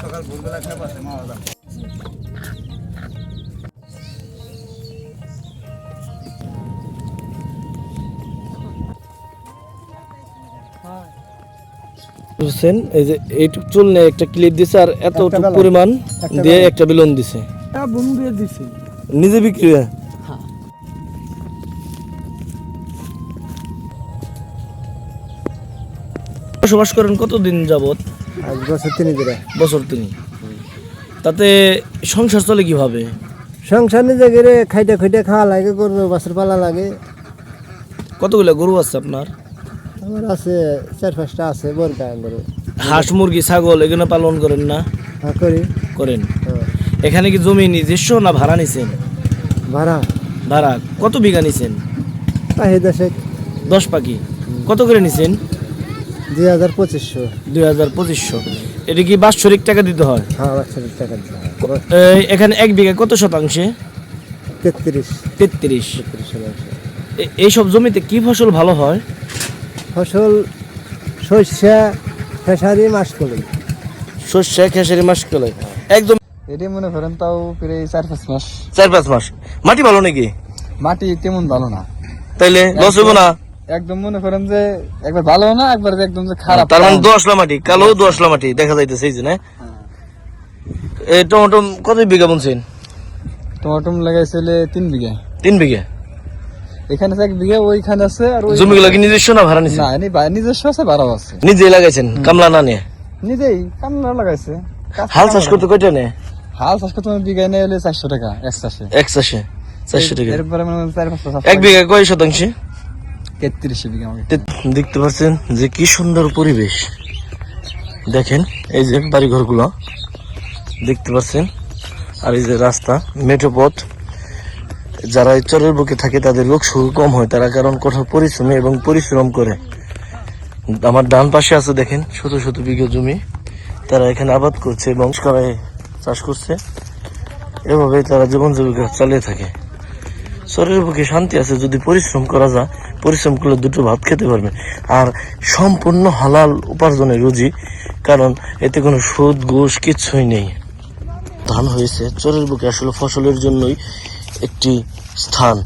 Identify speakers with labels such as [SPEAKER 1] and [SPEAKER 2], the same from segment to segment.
[SPEAKER 1] সকাল ভোরবেলা পাশে দাম
[SPEAKER 2] বুঝছেন? এই যে এইটুক চুল একটা ক্লিপ দিছে আর এতটুক পরিমাণ দিয়ে একটা বেলুন দিছে। নিজে বিক্রি হয়? বসবাস করেন কতদিন যাবত
[SPEAKER 1] বছর তিনি
[SPEAKER 2] বছর তিনি। তাতে সংসার চলে কীভাবে?
[SPEAKER 1] সংসার নিজে গেলে খাইতে খাইতে খাওয়া লাগে গরু বাছুর পালা লাগে।
[SPEAKER 2] কতগুলো গরু আছে আপনার?
[SPEAKER 1] আমার আছে চার পাঁচটা আছে বরকা গরু।
[SPEAKER 2] হাঁস মুরগি ছাগল এগুলো পালন করেন না?
[SPEAKER 1] হ্যাঁ করি।
[SPEAKER 2] করেন।
[SPEAKER 1] হ্যাঁ।
[SPEAKER 2] এখানে কি জমি নিজস্ব না ভাড়া নিছেন?
[SPEAKER 1] ভাড়া।
[SPEAKER 2] ভাড়া। কত বিঘা নিছেন?
[SPEAKER 1] পাহি দশেক।
[SPEAKER 2] দশ পাখি। কত করে নিছেন?
[SPEAKER 1] দুই হাজার পঁচিশশো।
[SPEAKER 2] দুই হাজার পঁচিশশো। এটা কি বাৎসরিক টাকা দিতে হয়?
[SPEAKER 1] হ্যাঁ বাচ্চাদের টাকা দিতে হয়।
[SPEAKER 2] এখানে এক বিঘা কত শতাংশে?
[SPEAKER 1] তেত্রিশ।
[SPEAKER 2] তেত্রিশ।
[SPEAKER 1] তেত্রিশ শতাংশ।
[SPEAKER 2] এইসব জমিতে কি ফসল ভালো হয়?
[SPEAKER 1] ফসল শস্যা খেসারি মাসকলি
[SPEAKER 2] শস্য খেসারি মাস কলে একদম
[SPEAKER 3] এটাই মনে করেন তাও প্রায় চার পাঁচ মাস।
[SPEAKER 2] চার পাঁচ মাস। মাটি ভালো নাকি?
[SPEAKER 3] মাটি তেমন ভালো না।
[SPEAKER 2] তাইলে লস হইব না?
[SPEAKER 3] একদম মনে করেন যে একবার ভালো না একবার একদম যে খারাপ
[SPEAKER 2] তার মানে দোয়াশলা মাটি কালো দোয়াশলা মাটি দেখা যাইতেছে এই যে না? এই টমেটো কত বিঘা বুনছেন?
[SPEAKER 3] টমাটম লাগাইছিল তিন বিঘা।
[SPEAKER 2] তিন বিঘা?
[SPEAKER 3] এখানে এক বিঘা ওইখানে আছে আর
[SPEAKER 2] জমিগুলো কি নিজস্ব না ভাড়া নিছেন
[SPEAKER 3] না নিজস্ব আছে বাড়াও আছে।
[SPEAKER 2] নিজেই লাগাইছেন কামলা না নিয়ে?
[SPEAKER 3] নিজেই কামলা লাগাইছে।
[SPEAKER 2] হাল চাষ করতে কয়টা নেয়?
[SPEAKER 3] হাল চাষ করতে বিঘা নিয়ে চারশো টাকা এক চাষে।
[SPEAKER 2] এক চাষে চারশো টাকা।
[SPEAKER 3] এরপরে মনে চার পাঁচশো
[SPEAKER 2] এক বিঘা কয় শতাংশে?
[SPEAKER 3] তেত্রিশ বিঘা
[SPEAKER 2] দেখতে পাচ্ছেন যে কি সুন্দর পরিবেশ। দেখেন, এই যে বাড়ি ঘরগুলো দেখতে পাচ্ছেন। আর এই যে রাস্তা, মেঠো পথ। যারা চরের বুকে থাকে, তাদের রোগ শুরু কম হয়। তারা কারণ কঠোর পরিশ্রমে এবং পরিশ্রম করে। আমার ডান পাশে আছে, দেখেন শত শত বিঘা জমি। তারা এখানে আবাদ করছে এবং চাষ করছে। এভাবে তারা জীবন জীবিকা চালিয়ে থাকে। শরীরের পক্ষে শান্তি আছে, যদি পরিশ্রম করা যায়, পরিশ্রম করলে দুটো ভাত খেতে পারবে। আর সম্পূর্ণ হালাল উপার্জনের রুজি, কারণ এতে কোনো সুদ, ঘুষ কিচ্ছুই নেই। ধান হয়েছে, চরের বুকে আসলে ফসলের জন্যই একটি স্থান।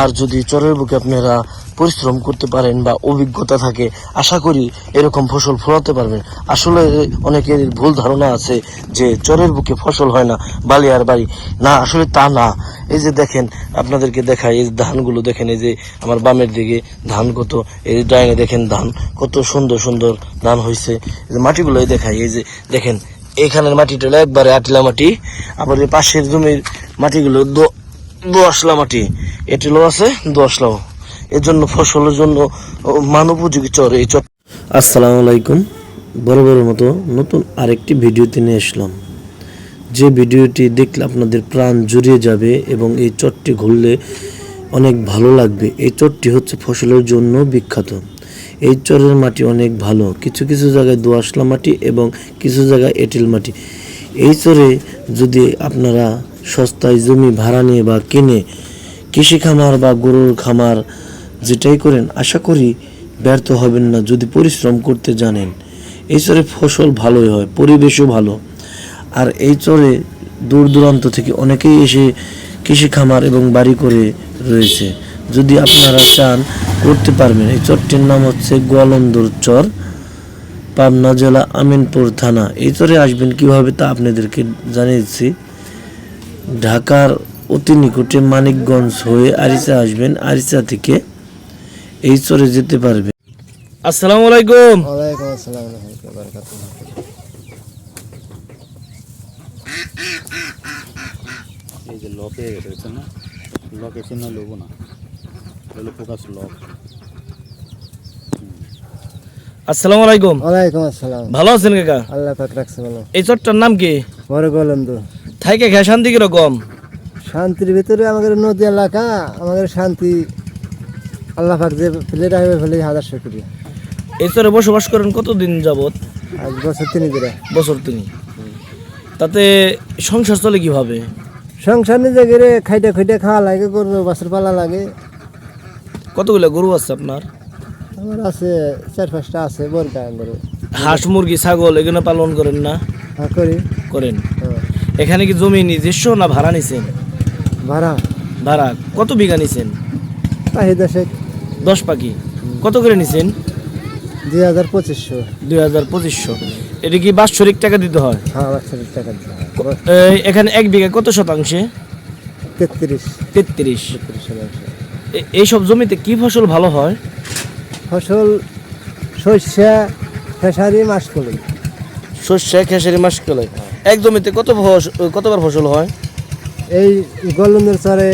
[SPEAKER 2] আর যদি চরের বুকে আপনারা পরিশ্রম করতে পারেন বা অভিজ্ঞতা থাকে, আশা করি এরকম ফসল ফলাতে পারবেন। আসলে অনেকের ভুল ধারণা আছে যে চরের বুকে ফসল হয় না বালিয়ার বাড়ি। না, আসলে তা না। এই যে দেখেন, আপনাদেরকে দেখাই এই ধানগুলো, দেখেন এই যে আমার বামের দিকে ধান কত, এই ডাইনে দেখেন ধান, কত সুন্দর সুন্দর ধান হয়েছে এই যে মাটিগুলো দেখাই, এই যে দেখেন, এখানের মাটিটা একবারে আটিলা মাটি, আবার পাশের জমির মাটিগুলো দো- দোআঁশলা মাটি। এটিলো আছে দোআঁশলাও এর জন্য ফসলের জন্য মান উপযোগী চর এই চর আসসালামু আলাইকুম। বড় বড় মতো নতুন আরেকটি ভিডিওতে নিয়ে আসলাম। যে ভিডিওটি দেখলে আপনাদের প্রাণ জুড়িয়ে যাবে এবং এই চটটি ঘুরলে অনেক ভালো লাগবে। এই চটটি হচ্ছে ফসলের জন্য বিখ্যাত। এই চরের মাটি অনেক ভালো। কিছু কিছু জায়গায় দোআঁশলা মাটি এবং কিছু জায়গায় এঁটেল মাটি। এই চরে যদি আপনারা সস্তায় জমি ভাড়া নিয়ে বা কিনে কৃষি খামার বা গরুর খামার যেটাই করেন, আশা করি ব্যর্থ হবেন না যদি পরিশ্রম করতে জানেন। এই চরে ফসল ভালোই হয়, পরিবেশও ভালো। আর এই চরে দূর দূরান্ত থেকে অনেকেই এসে কৃষি খামার এবং বাড়ি করে রয়েছে। যদি আপনারা চান করতে পারবেন, এই চরটির নাম হচ্ছে গোয়ালন্দর চর, পাবনা জেলা আমিনপুর থানা। এই চরে আসবেন কীভাবে তা আপনাদেরকে জানিয়ে দিচ্ছি ঢাকার অতি নিকটে মানিকগঞ্জ হয়ে আরিচা আসবেন, আরিচা থেকে এই চরে যেতে পারবে। আসসালামু আলাইকুম।
[SPEAKER 1] ওয়ালাইকুম আসসালাম রহমতুল্লাহ বারকাতুহ।
[SPEAKER 4] এই যে লকে রয়েছে না? লকে চিহ্ন লোব না। হলো ফোকাস লক
[SPEAKER 2] আসসালামু আলাইকুম।
[SPEAKER 1] ওয়ালাইকুম আসসালাম।
[SPEAKER 2] ভালো আছেন কাকা?
[SPEAKER 1] আল্লাহ পাক রাখছে ভালো।
[SPEAKER 2] এই চরটার নাম কি? থাইকে খেয়ে শান্তি কীরকম
[SPEAKER 1] শান্তির ভিতরে আমাদের নদী এলাকা আমাদের শান্তি আল্লাহ পাক যে ফেলে রাখবে ফেলে হাজার শুক্রিয়া।
[SPEAKER 2] এই চরে বসবাস করেন কতদিন যাবত
[SPEAKER 1] আজ বছর তিনি দিলে
[SPEAKER 2] বছর তিনি। তাতে সংসার চলে কীভাবে?
[SPEAKER 1] সংসার নিজে গেলে খাইতে খাইতে খাওয়া লাগে গরু বাছুর পালা লাগে।
[SPEAKER 2] কতগুলো গরু আছে আপনার?
[SPEAKER 1] আমার আছে চার পাঁচটা আছে বরকা গরু।
[SPEAKER 2] হাঁস মুরগি ছাগল এগুলো পালন করেন না?
[SPEAKER 1] হ্যাঁ করি।
[SPEAKER 2] করেন।
[SPEAKER 1] হ্যাঁ।
[SPEAKER 2] এখানে কি জমি নিজস্ব না ভাড়া নিছেন?
[SPEAKER 1] ভাড়া।
[SPEAKER 2] ভাড়া। কত বিঘা নিছেন?
[SPEAKER 1] পাহি দশেক
[SPEAKER 2] দশ পাখি। কত করে নিছেন?
[SPEAKER 1] দুই হাজার পঁচিশশো।
[SPEAKER 2] দুই হাজার পঁচিশশো। এটা কি বাৎসরিক টাকা দিতে হয়?
[SPEAKER 1] হ্যাঁ বাচ্চাদের টাকা দিতে হয়।
[SPEAKER 2] এখানে এক বিঘা কত শতাংশে?
[SPEAKER 1] তেত্রিশ।
[SPEAKER 2] তেত্রিশ।
[SPEAKER 1] শতাংশ।
[SPEAKER 2] এইসব জমিতে কি ফসল ভালো হয়?
[SPEAKER 1] ফসল শস্যা খেসারি মাসকলি
[SPEAKER 2] শস্য খেসারি মাস কলে এক জমিতে কত কতবার ফসল হয়?
[SPEAKER 1] এই গোলন্দের চরে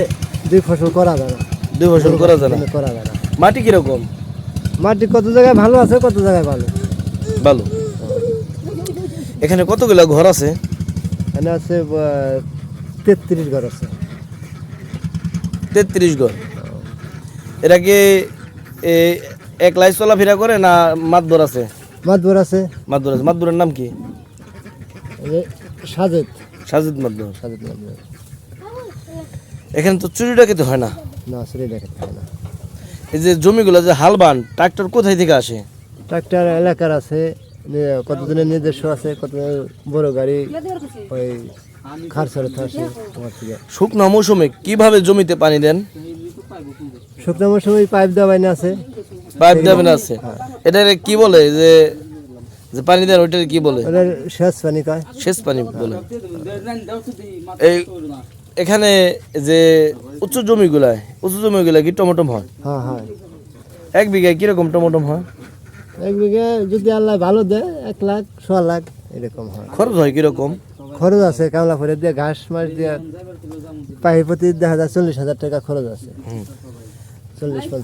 [SPEAKER 1] দুই ফসল করা যায় না।
[SPEAKER 2] দুই ফসল করা যায় না।
[SPEAKER 1] করা যায় না।
[SPEAKER 2] মাটি কীরকম?
[SPEAKER 1] মাটি কত জায়গায় ভালো আছে কত জায়গায় ভালো?
[SPEAKER 2] ভালো। এখানে কতগুলা ঘর আছে?
[SPEAKER 1] এখানে আছে তেত্রিশ ঘর আছে।
[SPEAKER 2] তেত্রিশ ঘর। এরা কি এ, একলাই চলাফেরা করে না মাতবর আছে?
[SPEAKER 1] মাতবর আছে।
[SPEAKER 2] মাতবর আছে। মাতবরের নাম কি?
[SPEAKER 1] সাজেদ।
[SPEAKER 2] সাজেদ মাতবর।
[SPEAKER 1] সাজেদ মাতবর।
[SPEAKER 2] এখানে তো চুরি ডাকাতি হয় না?
[SPEAKER 1] না শরীর দেখাতে হয় না।
[SPEAKER 2] এই যে জমিগুলো যে হাল বান ট্রাক্টর কোথায় থেকে আসে?
[SPEAKER 1] ট্রাক্টর এলাকার আছে কতজনের নিজস্ব আছে কত বড় গাড়ি ওই
[SPEAKER 2] শুকনো মৌসুমে কীভাবে জমিতে পানি দেন?
[SPEAKER 1] শুকনো মৌসুমে পাইপ দেওয়া বাইনা আছে।
[SPEAKER 2] পাইপ দেবেন আছে। এটা কি বলে? যে যে পানি দেন ওইটার কি বলে?
[SPEAKER 1] সেচ পানি কয়।
[SPEAKER 2] সেচ পানি বলে। এই এখানে যে উচ্চ জমিগুলায় উঁচু জমিগুলা কি টমেটো হয়?
[SPEAKER 1] হ্যাঁ হ্যাঁ।
[SPEAKER 2] এক বিঘায় কীরকম টমেটো হয়?
[SPEAKER 1] এক বিঘে যদি আল্লাহ ভালো দেয় এক লাখ ছ লাখ এরকম হয়।
[SPEAKER 2] খরচ হয় কীরকম?
[SPEAKER 1] খরচ আছে কামলা করে দিয়ে ঘাস মাস দিয়ে পাহি প্রতি দেখা যায় চল্লিশ হাজার টাকা খরচ আছে।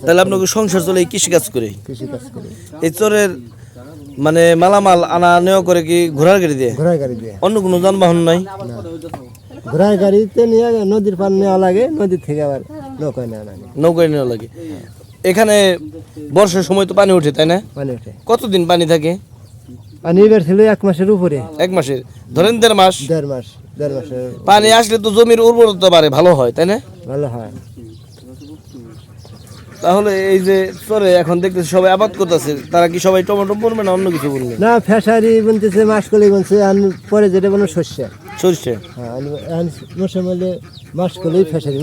[SPEAKER 2] তাহলে আপনাকে সংসার চলে কৃষিকাজ করে?
[SPEAKER 1] কৃষি কাজ করে।
[SPEAKER 2] এই চরের মানে মালামাল আনা নেওয়া করে কি ঘোড়ার গাড়ি দিয়ে?
[SPEAKER 1] ঘোড়ার গাড়ি দিয়ে।
[SPEAKER 2] অন্য কোনো যানবাহন নাই?
[SPEAKER 1] ঘোড়ার গাড়িতে নিয়ে নদীর পার নেওয়া লাগে নদীর থেকে আবার নৌকায় নেওয়া লাগে।
[SPEAKER 2] নৌকায় নেওয়া লাগে। এখানে বর্ষার সময় তো পানি ওঠে তাই না?
[SPEAKER 1] পানি ওঠে।
[SPEAKER 2] কতদিন পানি থাকে?
[SPEAKER 1] পানি এবার ছিল এক মাসের উপরে।
[SPEAKER 2] এক মাসের। ধরেন দেড় মাস।
[SPEAKER 1] দেড় মাস দেড় মাসের
[SPEAKER 2] পানি আসলে তো জমির উর্বরতা বাড়ে ভালো হয় তাই না?
[SPEAKER 1] ভালো হয়।
[SPEAKER 2] তাহলে এই যে চরে এখন দেখতেছি সবাই আবাদ করতেছে তারা কি সবাই টমেটো বুনবে না অন্য কিছু বলবে?
[SPEAKER 1] না ফেসারি বুনতেছে মাসকলি বুনছে আর পরে যেটা বলো শস্য।
[SPEAKER 2] সরষে
[SPEAKER 1] হ্যাঁ আর মৌসুম হলে মাসকলি ফেসারি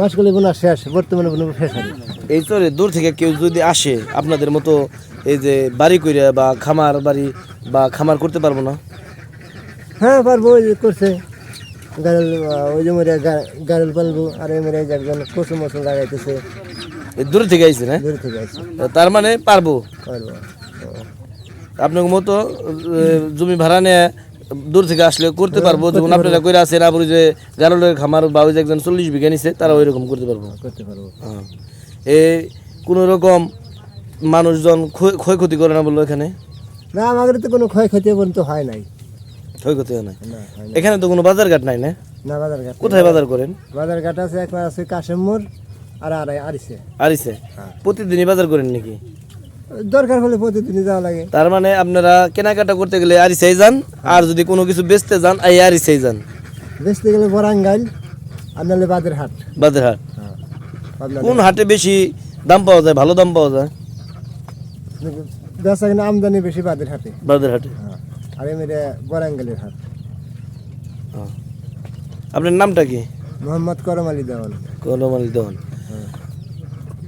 [SPEAKER 1] মাসকলি বোনা শেষ বর্তমানে বুনবো ফেসারি
[SPEAKER 2] এই চরে দূর থেকে কেউ যদি আসে আপনাদের মতো এই যে বাড়ি কইরা বা খামার বাড়ি বা খামার করতে পারব না?
[SPEAKER 1] হ্যাঁ পারব ওই যে করছে। গাড়ল ওই যে মরে গাড়ল পালবো আর ওই মরে একজন কচু মচু লাগাইতেছে।
[SPEAKER 2] এই দূর থেকে আইছে না?
[SPEAKER 1] দূর থেকে আছে
[SPEAKER 2] তার মানে পারব।
[SPEAKER 1] পারব
[SPEAKER 2] আপনার মতো জমি ভাড়া নিয়ে দূর থেকে আসলে করতে পারব। যেমন আপনারা করে আছেন আবার যে গারলের খামার বা ওই যে একজন চল্লিশ বিঘা নিছে তারা ওই রকম করতে পারব।
[SPEAKER 1] করতে পারব।
[SPEAKER 2] হ্যাঁ। এ কোনো রকম মানুষজন ক্ষয়- ক্ষয়ক্ষতি করে না বলল এখানে?
[SPEAKER 1] না আমাদের তো কোনো ক্ষয়ক্ষতি পর্যন্ত হয় নাই।
[SPEAKER 2] ক্ষয়ক্ষতি হয় না
[SPEAKER 1] না হয় না।
[SPEAKER 2] এখানে তো কোনো বাজার ঘাট নাই না?
[SPEAKER 1] না বাজার ঘাট
[SPEAKER 2] কোথায় বাজার করেন?
[SPEAKER 1] বাজার ঘাট আছে একবার আছে কাশেম আর আর আরিছে
[SPEAKER 2] আরিসে? প্রতিদিনই বাজার করেন নাকি?
[SPEAKER 1] দরকার হলে প্রতিদিনই যাওয়া লাগে।
[SPEAKER 2] তার মানে আপনারা কেনাকাটা করতে গেলে আরিসাই যান আর যদি কোনো কিছু বেচতে যান এই আরিসাই যান।
[SPEAKER 1] বেচতে গেলে বরাঙ্গাইল আর নাহলে বাদের হাট
[SPEAKER 2] বাজার হাট
[SPEAKER 1] হ্যাঁ
[SPEAKER 2] কোন হাটে বেশি দাম পাওয়া যায় ভালো দাম পাওয়া যায়?
[SPEAKER 1] বেচা কিনা আমদানি বেশি বাদের হাটে
[SPEAKER 2] বাজার হাটে
[SPEAKER 1] হ্যাঁ আর এমনি বরাঙ্গালের হাট।
[SPEAKER 2] আপনার নামটা কি?
[SPEAKER 1] মোহাম্মদ করম আলী দেওয়ান।
[SPEAKER 2] কলমালি দেওয়ান।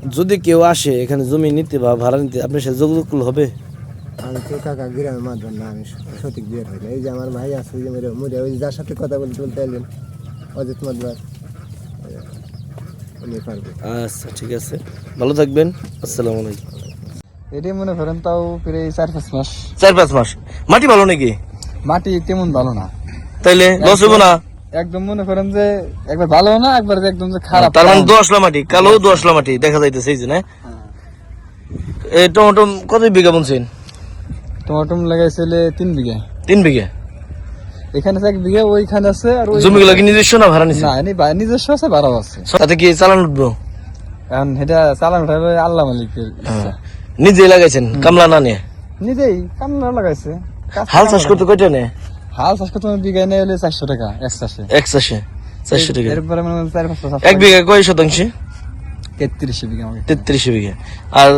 [SPEAKER 2] যদি কেউ আসে এখানে জমি নিতে বা ভাড়া নিতে আপনার সাথে যোগাযোগ হবে?
[SPEAKER 1] আমি তো কাকা গ্রামের মাধ্যম না আমি সঠিক বিয়ের হই না। এই যে আমার ভাই আছে ওই যে মেরে মুড়ে ওই যার সাথে কথা বলতে বলতে এলেন অজিত মাদবার উনি পারবে।
[SPEAKER 2] আচ্ছা ঠিক আছে। ভালো থাকবেন আসসালামু আলাইকুম।
[SPEAKER 3] এটাই মনে করেন তাও প্রায় চার পাঁচ মাস।
[SPEAKER 2] চার পাঁচ মাস? মাটি ভালো নাকি?
[SPEAKER 3] মাটি তেমন ভালো না।
[SPEAKER 2] তাইলে লস হব না?
[SPEAKER 3] একদম মনে করেন যে একবার ভালো না একবার একদম যে খারাপ
[SPEAKER 2] তার মানে দোয়াশলা মাটি কালো দোয়াশলা মাটি দেখা যাইতেছে এই যে না? এই টমেটো কত বিঘা বুনছেন?
[SPEAKER 3] লাগাইছিলে তিন বিঘা।
[SPEAKER 2] তিন বিঘা?
[SPEAKER 3] এখানে এক বিঘা ওইখানে আছে আর
[SPEAKER 2] জমিগুলো কি নিজস্ব না ভাড়া নিছে?
[SPEAKER 3] না নিজস্ব আছে বাড়াও আছে।
[SPEAKER 2] তাতে কি চালান উঠবো?
[SPEAKER 3] এখন সেটা চালান উঠাবে আল্লাহ মালিকের ইচ্ছা।
[SPEAKER 2] নিজে লাগাইছেন কামলা না নিয়ে?
[SPEAKER 3] নিজেই কামলা লাগাইছে।
[SPEAKER 2] হাল চাষ করতে কয়টা নে
[SPEAKER 3] হাল চাষ করতে বিঘা নেই হলে চারশো টাকা এক চাষে।
[SPEAKER 2] এক চাষে চারশো টাকা।
[SPEAKER 3] এরপরে মানে চার পাঁচশো
[SPEAKER 2] এক বিঘা কয় শতাংশে?
[SPEAKER 3] তেত্রিশে বিঘা
[SPEAKER 2] তেত্রিশে বিঘা। আর